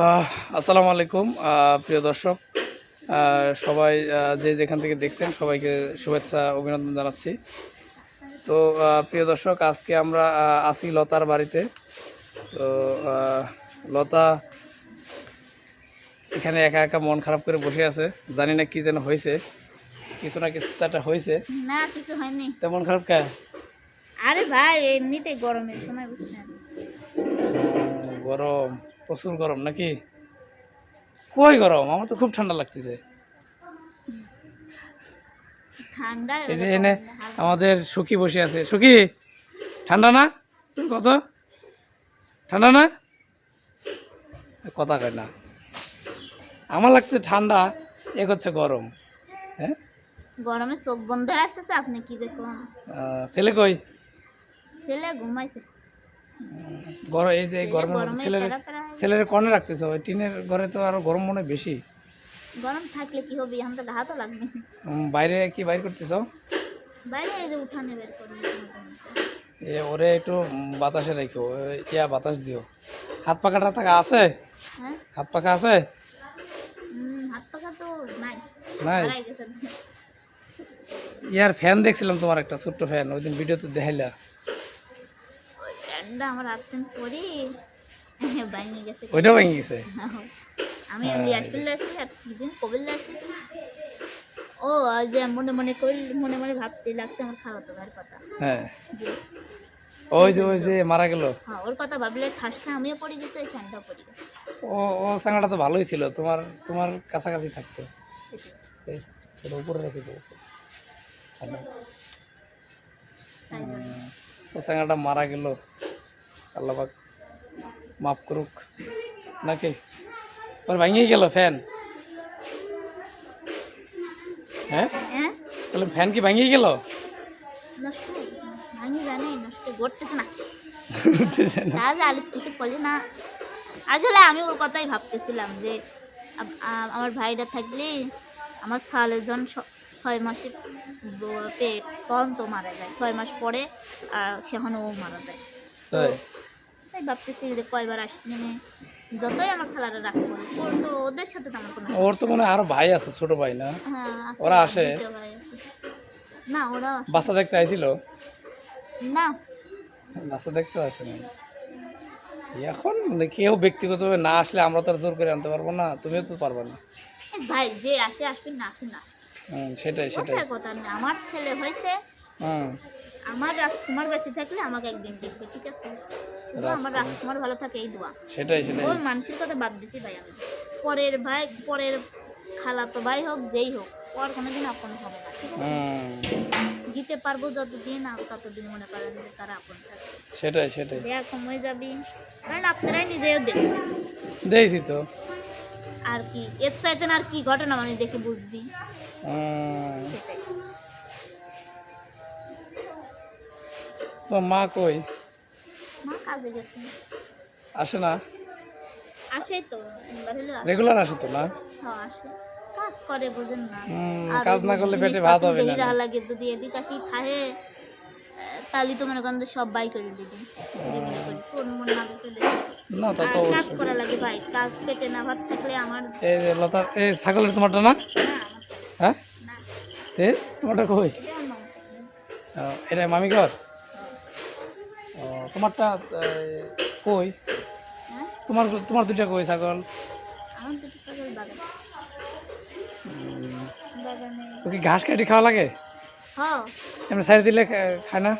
আহ, আসসালামু আলাইকুম। প্রিয় দর্শক সবাই যে যেখান থেকে দেখছেন সবাইকে শুভেচ্ছা অভিনন্দন জানাচ্ছি। তো প্রিয় দর্শক আজকে আমরা আছি লতার বাড়িতে। তো লতা এখানে একা একা মন খারাপ করে বসে আছে। জানি না কি যেন হয়েছে। কিছু না কিছু তো একটা হয়েছে। না কিছু হয়নি। তা মন খারাপ কে? আরে ভাই এমনিতেই গরমের সময় বুঝছেন। গরম। প্রচুর গরম নাকি? কই গরম? আমার তো খুব ঠান্ডা লাগতেছে। এই যে এনে আমাদের সুখী বসে আছে। সুখী? ঠান্ডা না? কত? ঠান্ডা না? কথা কয় না। আমার লাগছে ঠান্ডা এক হচ্ছে গরম। হ্যাঁ? গরমে চোখ বন্ধ হয়ে আসতেছে আপনি কি দেখুন? ছেলে কই? ছেলে ঘুমাইছে। গরম এই যে এই গরমের মধ্যে ছেলের ছেলের কনে রাখতেছে? ওই টিনের ঘরে তো আরও গরম মনে বেশি। গরম থাকলে কি হবে? এখন তো ঘা তো লাগবে বাইরে কি বাইর করতেছ? বাইরে এই যে উঠানে বের করি এ ওরে একটু বাতাসে রাখো ইয়া বাতাস দিও। হাত পাখাটা থাকা আছে? হ্যাঁ? হাত পাখা আছে? হাত পাখা তো নাই। নাই? ইয়ার ফ্যান দেখছিলাম তোমার একটা ছোট্ট ফ্যান। ওই দিন ভিডিওতে দেখাইলা। ওই আমার আপতেন পরি। বাইনে গেছে। ওইটাও ভেঙে গেছে? আমি এয়ারটেল আছি আর দিন কবিল আছি। ও যে মনে মনে করি মনে মনে ভাবতে লাগছে আমার খাওয়া তো কথা। হ্যাঁ। ওই যে ওই যে মারা গেল। হ্যাঁ ওর কথা ভাবলে ঠাসটা আমিও পড়ে গেছে ওই ফ্যানটাও পড়ে গেছে। ও ও সাঙ্গাটা তো ভালোই ছিল তোমার তোমার কাছাকাছি থাকতো। ওটা উপরে রেখে দেবো। ও সাঙ্গাটা মারা গেল। আল্লাহ পাক মাফ করুক। নাকি? ওর ভাঙিয়ে গেল ফ্যান। হ্যাঁ? হ্যাঁ? তাহলে ফ্যান কি ভাঙিয়ে গেল? আসলে আমি ওর কথাই ভাবতেছিলাম যে আমার ভাইটা থাকলে আমার সালের জন ছয় মাসে পেট তখন তো মারা যায়। ছয় মাস পরে আর সেখানে ও মারা যায়। তাই ভাবতেছি যে কয়বার আসলে যতই আমার রাখব ওর তো ওদের সাথে তো আমার কোনো ওর তো মনে হয় আরও ভাই আছে ছোট ভাই না? হ্যাঁ আছে, ওরা আসে? দুটো ভাই আছে। না ওরা বাচ্চা দেখতে আইছিল? না। বাচ্চা দেখতে আসে না এখন কেউ ব্যক্তিগতভাবে না আসলে আমরা তো আর জোর করে আনতে পারব না তুমিও তো পারবে না। ভাই যে আসে আসবে না আসে না। হুম, সেটাই সেটাই। কথার কথা আমার ছেলে হয়েছে আমার রাজকুমার বেঁচে থাকলে আমাকে একদিন দেখবে ঠিক আছে? আমার রাজকুমার। ভালো থাকে এই দোয়া। সেটাই সেটাই। ওর মানুষের কথা বাদ দিছি ভাই আমি। পরের ভাই পরের খালাতো ভাই হোক যেই হোক ওর কোনোদিন আপন হবে না ঠিক আছে? হুম দিতে পারব যতদিন আর ততদিন মনে করেন যে তারা আপন থাকে। সেটাই সেটাই। দেয়া কমে যাবি। কারণ আপনারাই নিজেও দেখছেন। দেখছি তো। আর কি এর চাইতে আর কি ঘটনা মানে দেখে বুঝবি। সেটাই। তো মা কই? মা আসে না? আসেই তো রেগুলার আসে। তো না? হ্যাঁ, আসে। কাজ করে বোঝেন না। কাজ না করলে পেটে ভাত হবে না লাগে যদি এদিক আসি খাহে তাহলে তো মনে করেন সব বাই করে দিবি। কোন মন না পেলে না তা তো কাজ। করা লাগে ভাই কাজ পেটে না ভাত থাকলে আমার এই যে লতা এই ছাগলের তোমারটা না? হ্যাঁ না তে তোমারটা কই? এটা মামি ঘর? তোমারটা কই? হ্যাঁ? তোমার তোমার দুইটা কই ছাগল? আমার দুটো ছাগল বাগান। বাগানে। ও কি ঘাস কাটি খাওয়া লাগে? হ্যাঁ। এমনি সাইড দিলে খায় না?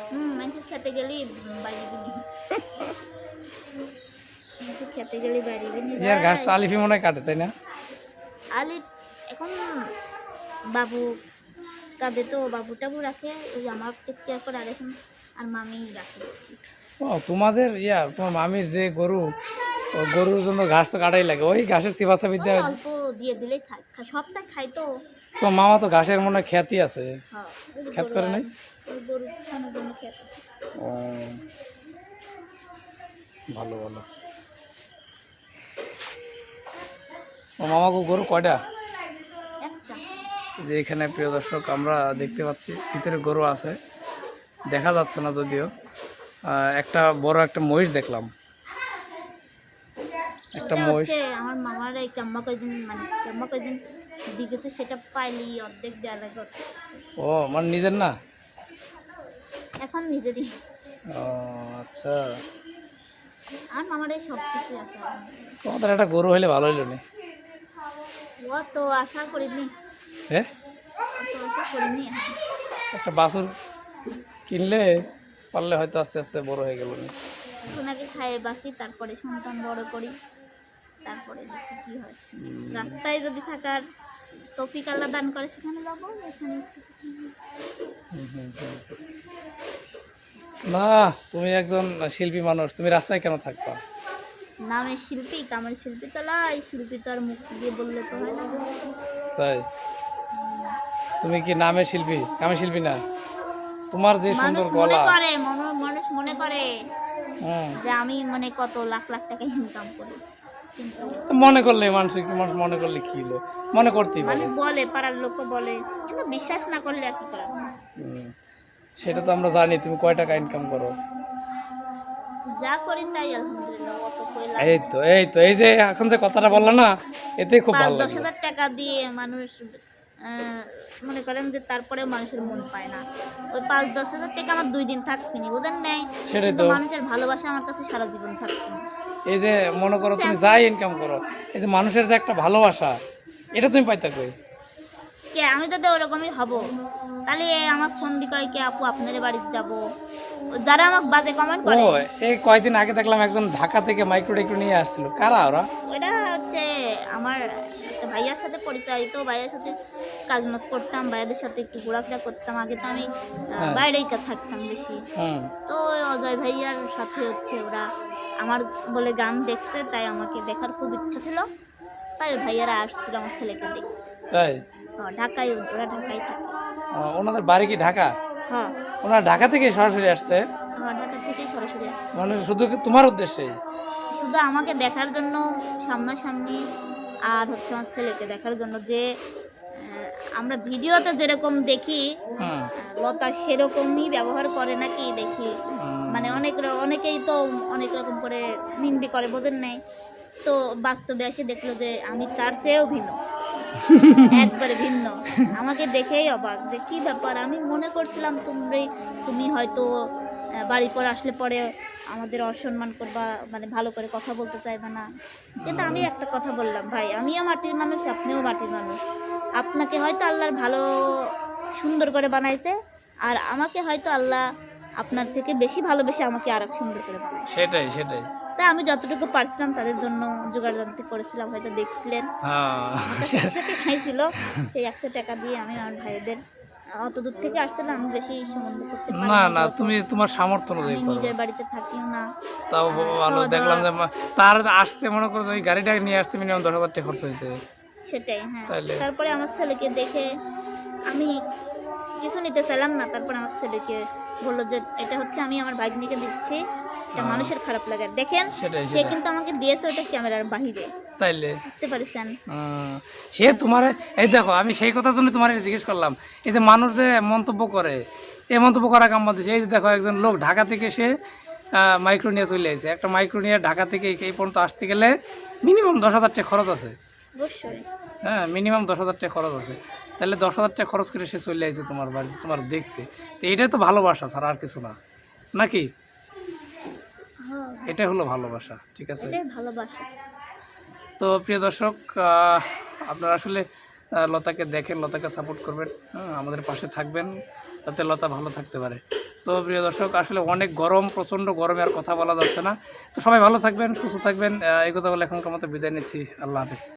ইয়ার ঘাস তো আলিফি মনে কাটে তাই না? আলি এখন বাবু কাঁদে তো বাবু টাবু রাখে ওই আমার টেক কেয়ার করে আর এখন আর মামি রাখে। ও তোমাদের ইয়া তোমার মামির যে গরু গরুর জন্য ঘাস তো কাটাই লাগে ওই ঘাসের সিবাসা বিদ্যা অল্প দিয়ে দিলেই খায় খা- সবটাই খাই তো। তোমার মামা তো ঘাসের মনে খ্যাতি আছে। হ্যাঁ গরু করে নাই? ওই গরু খানোর জন্য খেত ও ভালো ভালো। ও মামা গরু কয়টা? যে এখানে প্রিয় দর্শক আমরা দেখতে পাচ্ছি ভিতরে গরু আছে। দেখা যাচ্ছে না যদিও। একটা বড় একটা মহিষ দেখলাম। একটা মহিষ। আমার মামার এই কাম্মা কয়দিন মানে কাম্মা কয়দিন দিকেছে সেটা পাইলি অর্ধেক দেওয়া লাগে ও মানে নিজের না? এখন নিজেরই। ও আচ্ছা। আর মামার এই সব কিছু আছে। তোমাদের একটা গরু হলে ভালো হইল নি? ও তো আশা করিনি। হ্যাঁ আশা করিনি। একটা বাছুর কিনলে পারলে হয়তো আস্তে আস্তে বড় হয়ে গেল নি। এখন খাইয়ে বাসি তারপরে সন্তান বড় করি তারপরে দেখি কি হয়। রাস্তায় যদি থাকার তফিক আল্লাহ দান করে সেখানে যাব এখানে। না তুমি একজন শিল্পী মানুষ তুমি রাস্তায় কেন থাকবা? নামে শিল্পী কামের শিল্পী তো লাই শিল্পী তো আর মুখ দিয়ে বললে তো হয় না। তাই? তুমি কি নামের শিল্পী? কামের শিল্পী না? তোমার যে সুন্দর মনে গলা। করে মানুষ মনে করে যে আমি মানে কত লাখ লাখ টাকা ইনকাম করি। মনে করলে মানুষ কি মানুষ মনে করলে কি হলো? মনে করতেই মানে পারে। বলে পাড়ার লোক বলে কিন্তু বিশ্বাস না করলে আর কি করা। সেটা তো আমরা জানি তুমি কয় টাকা ইনকাম করো? যা করি তাই আলহামদুলিল্লাহ এই তো এই তো এই যে এখন যে কথাটা বলল না এতেই খুব ভালো দশ লাগল। হাজার টাকা দিয়ে মানুষ মনে করেন যে তারপরে মানুষের মন পায় না। ওই পাঁচ দশ হাজার টাকা আমার দুই দিন থাকবে না বুঝেন নাই। সেটাই তো। মানুষের ভালোবাসা আমার কাছে সারা জীবন থাকবে এই যে মনে করো তুমি যাই ইনকাম করো এই যে মানুষের যে একটা ভালোবাসা এটা তুমি পাইতা কই? কে আমি তো ওরকমই হব তাহলে আমার ফোন দি কয় কে আপু আপনার বাড়িতে যাব? যারা আমাকে বাজে কমেন্ট করে। ও এই কয়দিন আগে দেখলাম একজন ঢাকা থেকে মাইক্রো নিয়ে আসছিল। কারা ওরা? ওটা হচ্ছে আমার একটা ভাইয়ার সাথে পরিচয় তো ভাইয়ার সাথে কাজ মাজ করতাম ভাইয়াদের সাথে একটু ঘোরাফেরা করতাম। আগে তো আমি হ্যাঁ। বাইরেই থাকতাম বেশি। তো অজয় ভাইয়ার সাথে হচ্ছে ওরা আমার বলে গান দেখছে তাই আমাকে দেখার খুব ইচ্ছা ছিল। তাই ভাইয়ারা আসছিল আমার ছেলেকে দেখতে। তাই? ও, ঢাকায় ওরা ঢাকায় থাকে। ওনাদের বাড়ি কি ঢাকা? হ্যাঁ। ওনারা ঢাকা থেকে সরাসরি আসছে? ঢাকা থেকেই সরাসরি আসে। মানে শুধু তোমার উদ্দেশ্যে শুধু আমাকে দেখার জন্য সামনাসামনি আর হচ্ছে আমার ছেলেকে দেখার জন্য যে আমরা ভিডিওতে যেরকম দেখি হুম লতা সেরকমই ব্যবহার করে নাকি দেখি। মানে অনেক অনেকেই তো অনেক রকম করে নিন্দি করে বোঝেন নাই? তো বাস্তবে এসে দেখল যে আমি তার চেয়েও ভিন্ন। একবারে ভিন্ন। আমাকে দেখেই অবাক যে কি ব্যাপার? আমি মনে করছিলাম তোমরাই তুমি হয়তো বাড়ি পর আসলে পরে আমাদের অসম্মান করবা মানে ভালো করে কথা বলতে চাইবে না। কিন্তু আমি একটা কথা বললাম ভাই আমিও মাটির মানুষ আপনিও মাটির মানুষ। আপনাকে হয়তো আল্লাহর ভালো সুন্দর করে বানাইছে আর আমাকে হয়তো আল্লাহ আপনার থেকে বেশি ভালোবেসে আমাকে আর সুন্দর করে বানাইছে। সেটাই সেটাই। তাই আমি যতটুকু পারছিলাম তাদের জন্য যন্ত্র করেছিলাম হয়তো দেখছিলেন। হ্যাঁ। একশো সেই একশো টাকা দিয়ে আমি আমার ভাইদের অত দূর থেকে আসছিলাম আমি বেশি সম্বন্ধ করতে না না তুমি তোমার সামর্থ্য অনুযায়ী করো। নিজের বাড়িতে থাকিও না। তাও ভালো দেখলাম যে তার আসতে মনে করো ওই গাড়িটা নিয়ে আসতে মিনিমাম দশ হাজার টাকা খরচ হয়েছে। সেটাই হ্যাঁ। তারপরে আমার ছেলেকে দেখে আমি কিছু নিতে চাইলাম না তারপরে আমার ছেলেকে বলল যে এটা হচ্ছে আমি আমার ভাগ্নিকে দিচ্ছি এটা মানুষের খারাপ লাগে। দেখেন সে কিন্তু আমাকে দিয়েছে ওটা ক্যামেরার বাহিরে। তাইলে? বুঝতে পারছেন? সে তোমার এই দেখো আমি সেই কথার জন্য তোমার জিজ্ঞেস করলাম। এই যে মানুষ যে মন্তব্য করে এই মন্তব্য করা কাম দিচ্ছে এই যে দেখো একজন লোক ঢাকা থেকে সে মাইক্রো নিয়ে চলে আসে একটা মাইক্রো নিয়ে ঢাকা থেকে এই- পর্যন্ত আসতে গেলে মিনিমাম দশ হাজার টাকা খরচ আছে। অবশ্যই। হ্যাঁ মিনিমাম দশ হাজার টাকা খরচ আছে। তাহলে দশ হাজার টাকা খরচ করে সে চলে আসে তোমার বাড়ি তোমার দেখতে। তো এটাই তো ভালোবাসা ছাড়া আর কিছু না। নাকি? এটাই হলো ভালোবাসা ঠিক আছে? ভালোবাসা। তো প্রিয় দর্শক আপনারা আসলে লতাকে দেখেন লতাকে সাপোর্ট করবেন হ্যাঁ, আমাদের পাশে থাকবেন যাতে লতা ভালো থাকতে পারে। তো প্রিয় দর্শক আসলে অনেক গরম প্রচণ্ড গরমে আর কথা বলা যাচ্ছে না। তো সবাই ভালো থাকবেন সুস্থ থাকবেন এই কথা বলে এখনকার মতো বিদায় নিচ্ছি। আল্লাহ হাফিজ।